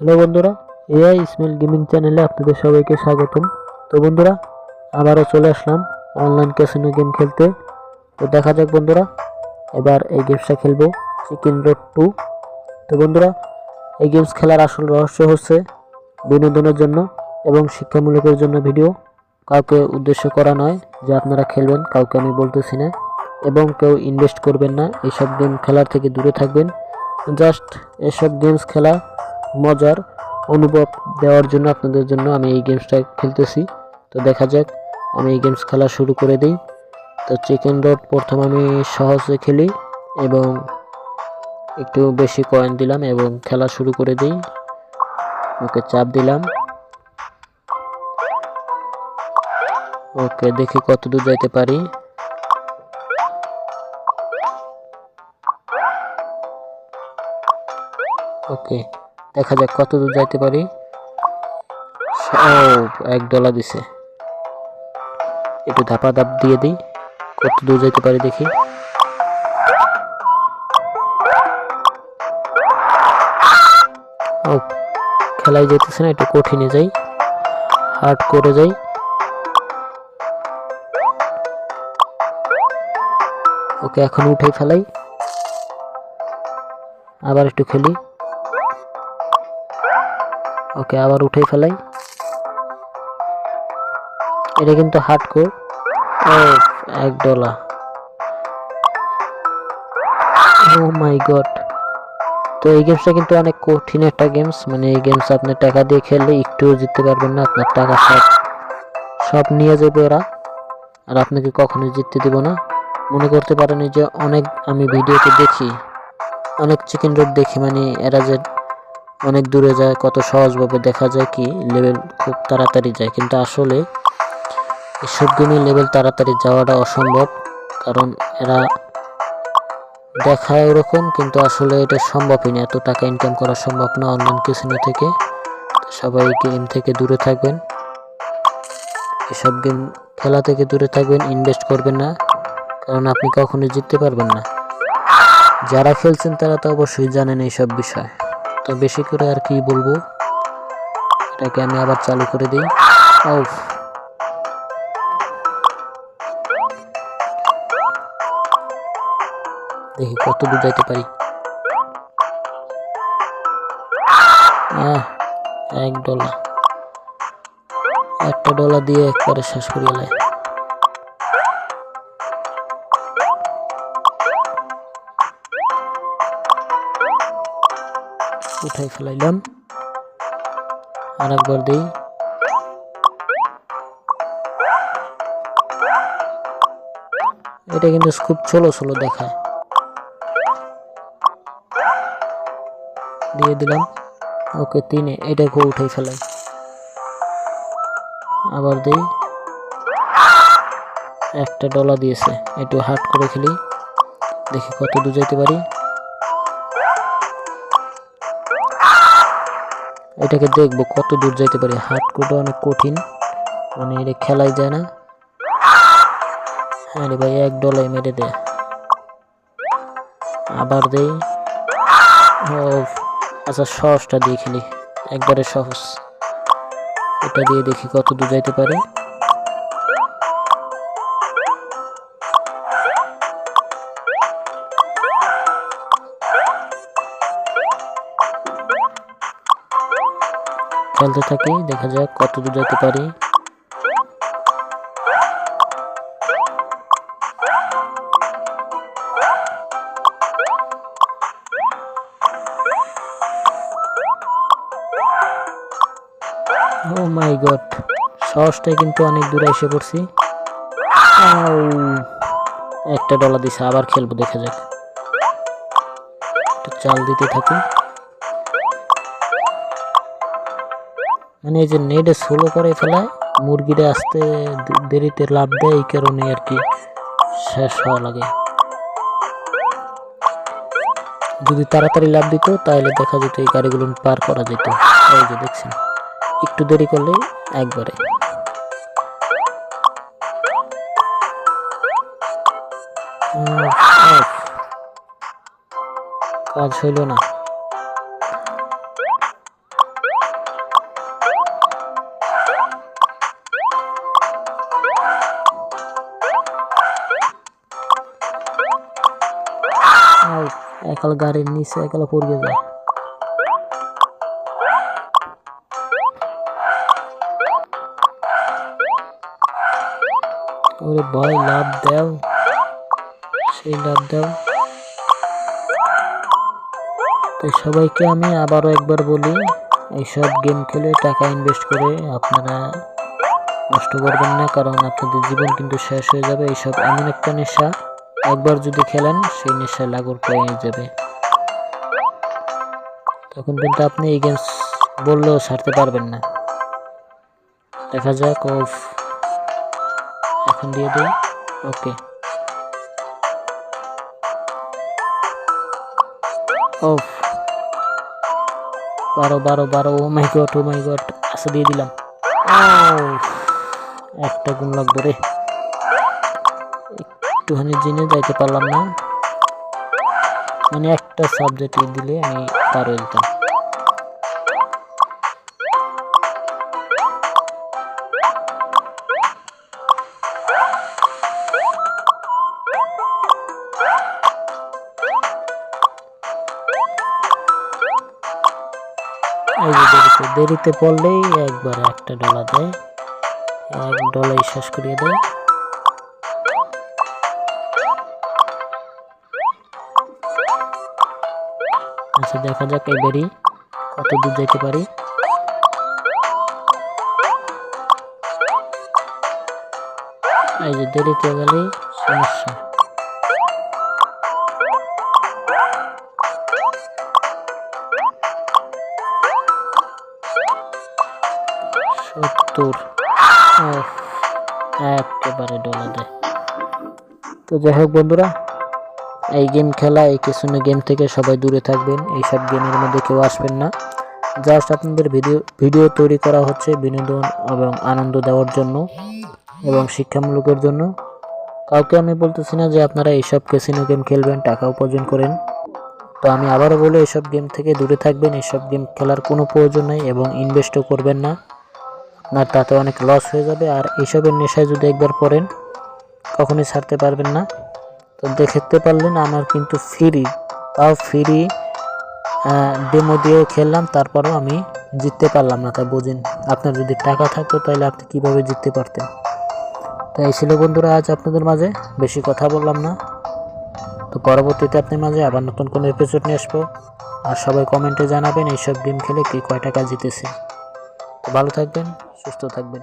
Hello বন্ধুরা, AI Ismail gaming চ্যানেলে আপনাদের সবাইকে স্বাগতম। তো বন্ধুরা, আবারও চলে আসলাম অনলাইন ক্যাসিনো গেম খেলতে। তো দেখা যাক বন্ধুরা, এবার এই গেমসটা খেলব চিকেন রোড টু তো বন্ধুরা, এই গেমস খেলার আসল রহস্য হচ্ছে বিনোদনের জন্য এবং শিক্ষামূলকের জন্য ভিডিও কাউকে উদ্দেশ্য করা নয় যে আপনারা খেলবেন, কাউকে আমি বলতেছি না। এবং কেউ ইনভেস্ট করবেন না এইসব গেম খেলার থেকে দূরে থাকবেন। জাস্ট এসব গেমস খেলা মজার অনুভব দেওয়ার জন্য আপনাদের জন্য আমি এই গেমসটা খেলতেছি। তো দেখা যাক, আমি এই গেমস খেলা শুরু করে দিই। তো চিকেন রোড প্রথম আমি সহজে খেলি এবং একটু বেশি কয়েন দিলাম এবং খেলা শুরু করে দিই। ওকে, চাপ দিলাম। ওকে, দেখি কত দূর যাইতে পারি। ওকে দেখা যাক কত দূর যাইতে পারি। এক ডলার দিছে। একটু ধাপা ধাপ দিয়ে দিই, কত দূর যাইতে পারি দেখি। খেলায় যেতেছে না, একটু কঠিনে যাই। হার্ড করে যাই। ওকে এখন উঠে ফেলাই। আবার একটু খেলি। ওকে আবার উঠে ফেলাই। এটা কিন্তু হার্ড কোর এক ডলার। ও মাই গড তো এই গেমসটা কিন্তু অনেক কঠিন একটা গেমস মানে এই গেমস আপনি টাকা দিয়ে খেললে একটুও জিততে পারবেন না, আপনার টাকা সব সব নিয়ে যাবে ওরা। আর আপনাকে কখনোই জিততে দেবো না। মনে করতে পারেন যে অনেক আমি ভিডিওতে দেখি, অনেক চিকেন রোড দেখি মানে এরা যে অনেক দূরে যায়, কত সহজভাবে দেখা যায় কি লেভেল খুব তাড়াতাড়ি যায়। কিন্তু আসলে এসব গেমে লেভেল তাড়াতাড়ি যাওয়াটা অসম্ভব, কারণ এরা দেখায় ওরকম, কিন্তু আসলে এটা সম্ভবই না। এত টাকা ইনকাম করা সম্ভব না অনলাইন ক্যাসিনো থেকে। সবাই গেম থেকে দূরে থাকবেন। এসব গেম খেলা থেকে দূরে থাকবেন ইনভেস্ট করবেন না, কারণ আপনি কখনোই জিততে পারবেন না। যারা খেলছেন তারা তো অবশ্যই জানেন এইসব বিষয়। তো বেশি করে আর কি বলব? এটাকে আমি আবার চালু করে দিই। ও দেখি কত দূর যাইতে পারি। এক ডলার। একটা ডলার দিয়ে একবারে শেষ করিয়ে লাই উঠাই ফেলাইলাম। আর একবার দিই। এটা কিন্তু খুব ছোলো ছোলো দেখায়। দিয়ে দিলাম। ওকে, তিনে এটাকে উঠাই ফেলাই। আবার দিই। একটা ডলা দিয়েছে। একটু হাট করে খেলি। দেখি কত দূর যেতে পারি। এটাকে দেখব কত দূর যাইতে পারি। হাট কোটা অনেক কঠিন। মানে এটা খেলাই যায় না। হ্যাঁ রে ভাই, এক ডলাই মেরে দে। আবার দেই। ও আচ্ছা সহজটা দিয়ে খেলি একবারে সহজ। এটা দিয়ে দেখি কত দূর যাইতে পারি। খেলতে থাকি, দেখা যাক কত দূর যেতে পারি। মাই গড সহজটাই কিন্তু অনেক দূরে এসে পড়ছি। একটা ডলার দিছে, আবার খেলব, দেখা যাক। চাল দিতে থাকি। মানে এই যে নেটে সোলো করে ফেলায়, মুরগিটা আসতে দেরিতে লাভ দেয়, এই কারণে আর কি শেষ হওয়া লাগে। যদি তাড়াতাড়ি লাভ দিত, তাহলে দেখা যেত এই গাড়িগুলো পার করা যেত। এই যে দেখছেন, একটু দেরি করলে একবারে। কাজ হইল না। খাল গাড়ির নিচে, একেলা পড়িয়ে যায়। ওরে ভয় লাভ দাও। সেই লাভ দাও। তো সবাইকে আমি আবারও একবার বলি, এইসব গেম খেলে টাকা ইনভেস্ট করে আপনারা নষ্ট করবেন না, কারণ আপনাদের জীবন কিন্তু শেষ হয়ে যাবে। এইসব এমন একটা নেশা। একবার যদি খেলেন, সেই নেশা লাগর পেয়ে যাবে। তখন কিন্তু আপনি এই গেমস বললেও ছাড়তে পারবেন না। দেখা যাক অফ এখন দিয়ে দিই। ওকে। অফ বারো বারো বারো। ও my god O my god দিয়ে দিলাম। একটা গুণ লাগবে রে। একটুখানি জেনে যাইতে পারলাম না। মানে একটা সাবজেক্ট দিলে আমি পার যেতাম দেরিতে দেরিতে পড়লেই একবার একটা ডলা দেয়। এক ডলাই শেষ করিয়ে দেয়। আচ্ছা দেখা যাক এবারই কত দূর যেতে পারি। এই যে দেরিতে গেলেই সমস্যা। সত্তর। একেবারে ডলা দেয় তো যাই হোক বন্ধুরা এই গেম খেলা, এই কিছু গেম থেকে সবাই দূরে থাকবেন। এইসব গেমের মধ্যে কেউ আসবেন না। জাস্ট আপনাদের ভিডিও ভিডিও তৈরি করা হচ্ছে বিনোদন এবং আনন্দ দেওয়ার জন্য এবং শিক্ষামূলকের জন্য। কাউকে আমি বলতেছি না যে আপনারা এইসব ক্যাসিনো গেম খেলবেন, টাকা উপার্জন করেন। তো আমি আবারও বলে, এইসব গেম থেকে দূরে থাকবেন, এইসব গেম খেলার কোনো প্রয়োজন নেই এবং ইনভেস্টও করবেন না। আপনার তাতে অনেক লস হয়ে যাবে। আর এইসবের নেশায় যদি একবার পড়েন, কখনোই ছাড়তে পারবেন না। তো দেখতে পারলেন আমার কিন্তু ফ্রি তাও ফ্রি ডেমো দিয়েও খেললাম, তারপরেও আমি জিততে পারলাম না, তা বুঝেন। আপনার যদি টাকা থাকতো তাহলে আপনি কীভাবে জিততে পারতেন? তাই ছিল বন্ধুরা, আজ আপনাদের মাঝে বেশি কথা বললাম না। তো পরবর্তীতে আপনার মাঝে আবার নতুন কোনো এপিসোড নিয়ে আসব। আর সবাই কমেন্টে জানাবেন, এইসব গেম খেলে কি কয় টাকা জিতেছে। তো ভালো থাকবেন, সুস্থ থাকবেন।